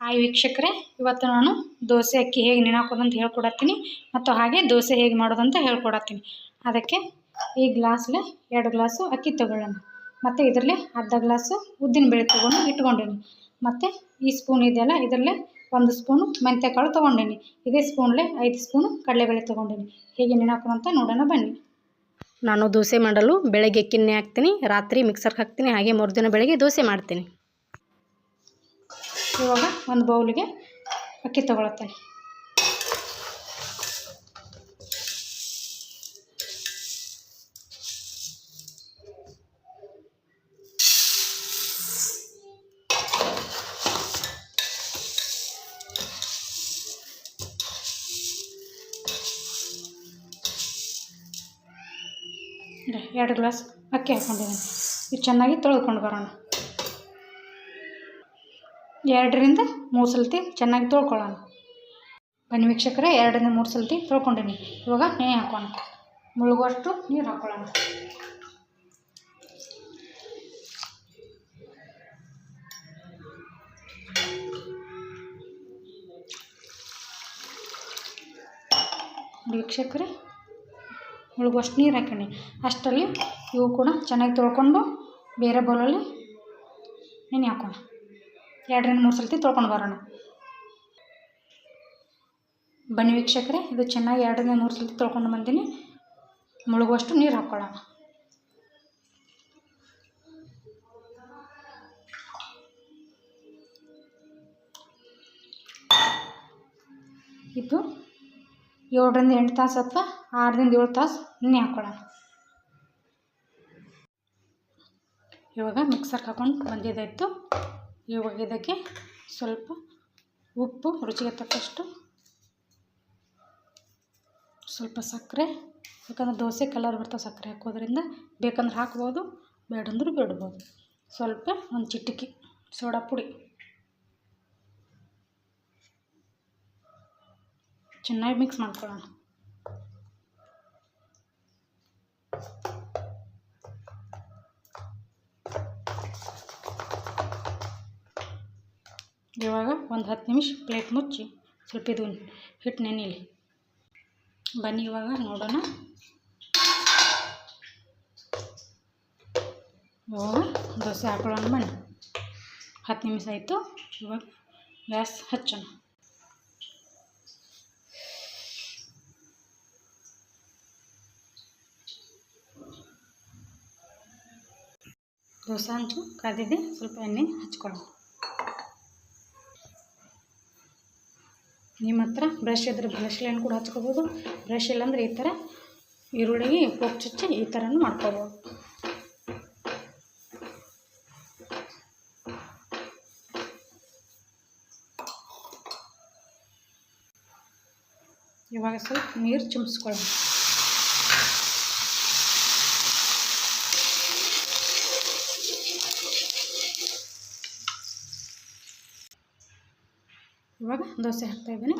Hi ವೀಕ್ಷಕರೇ, ಇವತ್ತು ನಾನು ದೋಸೆ ಅಕ್ಕಿ ಹೇಗೆ ನೆನೆ ಅಂತ ಹೇಳ್ಕೊಡತ್ತೀನಿ ಮತ್ತು ಹಾಗೆ ದೋಸೆ ಹೇಗೆ ಮಾಡೋದಂತ ಹೇಳ್ಕೊಡತ್ತೀನಿ. ಅದಕ್ಕೆ ಈ ಗ್ಲಾಸ್ಲೆ ಎರಡು ಗ್ಲಾಸು ಅಕ್ಕಿ ತಗೊಳ್ಳೋಣ. ಮತ್ತು ಇದರಲ್ಲಿ ಅರ್ಧ ಗ್ಲಾಸು ಉದ್ದಿನ ಬೇಳೆ ತೊಗೊಂಡು ಇಟ್ಕೊಂಡೇನಿ. ಮತ್ತು ಈ ಸ್ಪೂನ್ ಇದೆಯಲ್ಲ, ಇದರಲ್ಲೇ ಒಂದು ಸ್ಪೂನು ಮೆಂತ್ಯಕಾಳು ತೊಗೊಂಡೇನಿ. ಇದೇ ಸ್ಪೂನ್ಲೆ ಐದು ಸ್ಪೂನು ಕಡಲೆಬೇಳೆ ತೊಗೊಂಡೇನಿ. ಹೇಗೆ ನೆನೆ ಅಂತ ನೋಡೋಣ ಬನ್ನಿ. ನಾನು ದೋಸೆ ಮಾಡಲು ಬೆಳಗ್ಗೆ ಅಕ್ಕಿನೇ ಹಾಕ್ತೀನಿ, ರಾತ್ರಿ ಮಿಕ್ಸರ್ಗೆ ಹಾಕ್ತೀನಿ, ಹಾಗೆ ಮರುದಿನ ಬೆಳಗ್ಗೆ ದೋಸೆ ಮಾಡ್ತೀನಿ. ಇವಾಗ ಒಂದು ಬೌಲಿಗೆ ಅಕ್ಕಿ ತೊಗೊಳತ್ತೇನೆ ಇದೆ, ಎರಡು ಗ್ಲಾಸ್ ಅಕ್ಕಿ ಹಾಕ್ಕೊಂಡಿದ್ದೀನಿ ಇದು ಚೆನ್ನಾಗಿ ತೊಳೆದುಕೊಂಡು ಬರೋಣ. ಎರಡರಿಂದ ಮೂರು ಸಲತಿ ಚೆನ್ನಾಗಿ ತೊಳ್ಕೊಳ್ಳೋಣ. ಬನ್ನಿ ವೀಕ್ಷಕರೇ, ಎರಡರಿಂದ ಮೂರು ಸಲತಿ ತೊಳ್ಕೊಂಡಿನಿ. ಇವಾಗ ನೆನೆ ಹಾಕೋಣ. ಮುಳುಗುವಷ್ಟು ನೀರು ಹಾಕ್ಕೊಳ್ಳೋಣ ವೀಕ್ಷಕರೇ, ಮುಳುಗುವಷ್ಟು ನೀರು ಹಾಕೀನಿ ಅಷ್ಟರಲ್ಲಿ ಇವು ಕೂಡ ಚೆನ್ನಾಗಿ ತೊಳ್ಕೊಂಡು ಬೇರೆ ಬೌಲಲ್ಲಿ ನೆನೆ ಹಾಕೋಣ. ಎರಡರಿಂದ ಮೂರು ಸಲತಿ ತೊಳ್ಕೊಂಡು ಬರೋಣ. ಬನ್ನಿ ವೀಕ್ಷಕರೇ, ಇದು ಚೆನ್ನಾಗಿ ಎರಡರಿಂದ ಮೂರು ಸಲತಿ ತೊಳ್ಕೊಂಡು ಬಂದೀನಿ. ಮುಳುಗುವಷ್ಟು ನೀರು ಹಾಕ್ಕೊಳ್ಳೋಣ. ಇದು ಏಳರಿಂದ ಎಂಟು ತಾಸು ಅಥವಾ ಆರರಿಂದ ಏಳು ತಾಸು ನೆನೆ ಹಾಕ್ಕೊಳ್ಳೋಣ. ಇವಾಗ ಮಿಕ್ಸರ್ಗೆ ಹಾಕೊಂಡು ಬಂದಿದ್ದಾಯಿತು. ಇವಾಗ ಇದಕ್ಕೆ ಸ್ವಲ್ಪ ಉಪ್ಪು, ರುಚಿಗೆ ತಕ್ಕಷ್ಟು ಸ್ವಲ್ಪ ಸಕ್ಕರೆ, ಯಾಕಂದ್ರೆ ದೋಸೆ ಕಲರ್ ಬರ್ತವೆ ಸಕ್ಕರೆ ಹಾಕೋದ್ರಿಂದ ಬೇಕಂದ್ರೆ ಹಾಕ್ಬೋದು, ಬೇಡಂದ್ರೆ ಬಿಡ್ಬೋದು. ಸ್ವಲ್ಪ ಒಂದು ಚಿಟಿಕೆ ಸೋಡಾ ಪುಡಿ. ಚೆನ್ನಾಗಿ ಮಿಕ್ಸ್ ಮಾಡ್ಕೊಳ್ಳೋಣ. ಇವಾಗ ಒಂದು ಹತ್ತು ನಿಮಿಷ ಪ್ಲೇಟ್ ಮುಚ್ಚಿ ಸ್ವಲ್ಪ ಇದು ಹಿಟ್ಟು ನೆನೆಯಲಿ ಬನ್ನಿ ಇವಾಗ ನೋಡೋಣ. ಇವಾಗ ದೋಸೆ ಹಾಕೊಳ್ಳೋಣ ಬನ್ನಿ. ಹತ್ತು ನಿಮಿಷ ಆಯಿತು. ಇವಾಗ ಗ್ಯಾಸ್ ಹಚ್ಚೋಣ. ದೋಸೆ ಹಂಚು ಕಾದಿದೆ, ಸ್ವಲ್ಪ ಎಣ್ಣೆ ಹಚ್ಕೊಳ್ಳೋಣ. ನಿಮ್ಮ ಹತ್ರ ಬ್ರಷ್ ಇದ್ರೆ ಬ್ರಷ್ಲೇನು ಕೂಡ ಹಚ್ಕೋಬೋದು. ಬ್ರಷ್ ಇಲ್ಲಾಂದ್ರೆ ಈ ಥರ ಈರುಳ್ಳಿಗೆ ಪೋಪ್ ಚುಚ್ಚಿ ಈ ಥರನೂ ಮಾಡ್ಕೋಬೋದು. ಇವಾಗ ಸ್ವಲ್ಪ ನೀರು ಚಿಮ್ಸ್ಕೊಳ್ಳೋಣ. ಇವಾಗ ದೋಸೆ ಹಾಕ್ತಾ ಇದ್ದೀನಿ.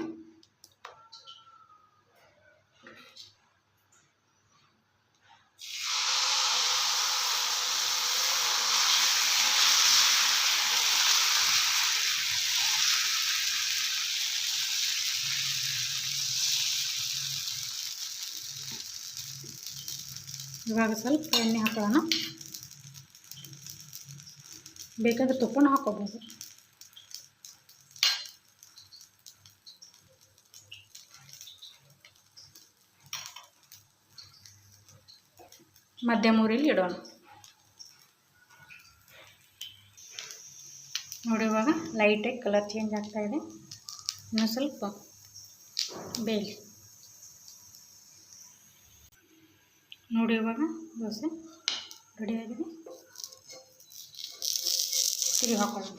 ಇವಾಗ ಸ್ವಲ್ಪ ಎಣ್ಣೆ ಹಾಕೋಣ. ಬೇಕಾದ್ರೆ ತುಪ್ಪನ ಹಾಕೋಬೋದು. ಮಧ್ಯಮ ಊರಿಲಿ ಇಡೋಣ. ನೋಡಿ ಇವಾಗ ಲೈಟಾಗಿ ಕಲರ್ ಚೇಂಜ್ ಆಗ್ತಾ ಇದೆ. ಇನ್ನೂ ಸ್ವಲ್ಪ ಬೇಯಲಿ ನೋಡಿ ಇವಾಗ ದೋಸೆ ರೆಡಿಯಾಗಿದೆ ತಿರುಗಿ ಹಾಕೊಳ್ಳೋಣ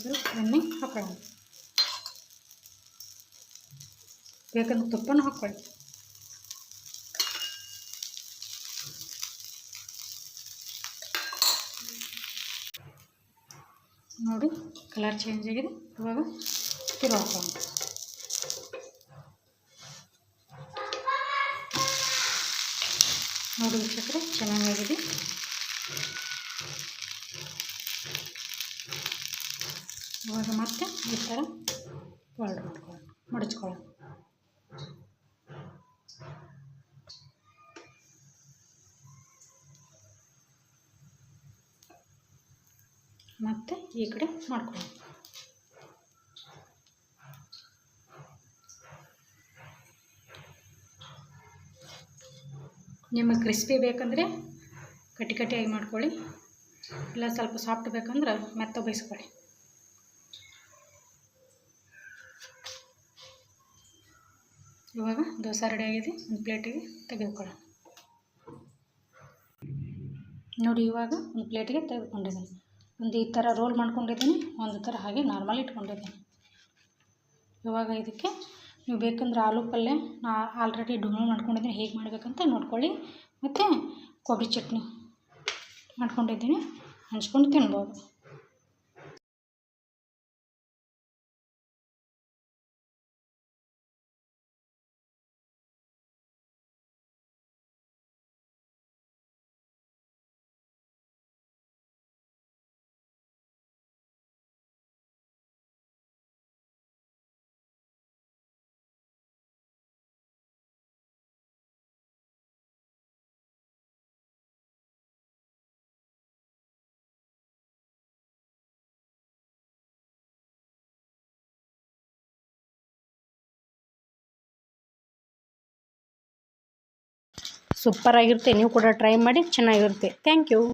ಸ್ವಲ್ಪ ಎಣ್ಣೆ ಹಾಕೊಳ್ಳೋಣ ಬೇಕಂದ್ರೆ ತುಪ್ಪನೂ ಹಾಕ್ಕೊಳ್ಳಿ ನೋಡಿ ಕಲರ್ ಚೇಂಜ್ ಆಗಿದೆ. ಇವಾಗ ತಿರು ಹಾಕೋಣ. ನೋಡಿ ವೀಕ್ಷಕರೇ, ಚೆನ್ನಾಗಾಗಿದೆ. ಇವಾಗ ಮತ್ತೆ ಈ ಥರ ಫೋಲ್ಡ್ ಮಾಡ್ಕೊಳ್ಳೋಣ ಮಡಚ್ಕೊಳ್ಳೋಣ ಮತ್ತೆ ಈ ಕಡೆ ಮಾಡ್ಕೊಳ್ಳೋಣ. ನಿಮಗೆ ಕ್ರಿಸ್ಪಿ ಬೇಕಂದರೆ ಕಟ್ಟಿ ಕಟ್ಟಿಯಾಗಿ ಮಾಡ್ಕೊಳ್ಳಿ. ಇಲ್ಲ ಸ್ವಲ್ಪ ಸಾಫ್ಟ್ ಬೇಕಂದ್ರೆ ಮೆತ್ತ ಬೇಯಿಸ್ಕೊಳ್ಳಿ. ಇವಾಗ ದೋಸೆ ರೆಡಿ ಆಗಿದೆ. ಒಂದು ಪ್ಲೇಟಿಗೆ ತೆಗೆದುಕೊಳ್ಳೋಣ. ನೋಡಿ ಇವಾಗ ಒಂದು ಪ್ಲೇಟಿಗೆ ತೆಗೆದುಕೊಂಡಿದ್ದೀನಿ. ಒಂದು ಈ ಥರ ರೋಲ್ ಮಾಡ್ಕೊಂಡಿದ್ದೀನಿ, ಒಂದು ಥರ ಹಾಗೆ ನಾರ್ಮಲ್ ಇಟ್ಕೊಂಡಿದ್ದೀನಿ. ಇವಾಗ ಇದಕ್ಕೆ ನೀವು ಬೇಕಂದ್ರೆ ಆಲೂ ಪಲ್ಯ, ನಾ ಆಲ್ರೆಡಿ ಡೊಣ್ ಮಾಡ್ಕೊಂಡಿದ್ದೀನಿ. ಹೇಗೆ ಮಾಡಬೇಕಂತ ನೋಡ್ಕೊಳ್ಳಿ. ಮತ್ತು ಕೊಬ್ಬರಿ ಚಟ್ನಿ ಮಾಡ್ಕೊಂಡಿದ್ದೀನಿ. ಹಂಚ್ಕೊಂಡು ತಿನ್ಬೋದು. ಸೂಪರಾಗಿರುತ್ತೆ. ನೀವು ಕೂಡ ಟ್ರೈ ಮಾಡಿ ಚೆನ್ನಾಗಿರುತ್ತೆ. Thank you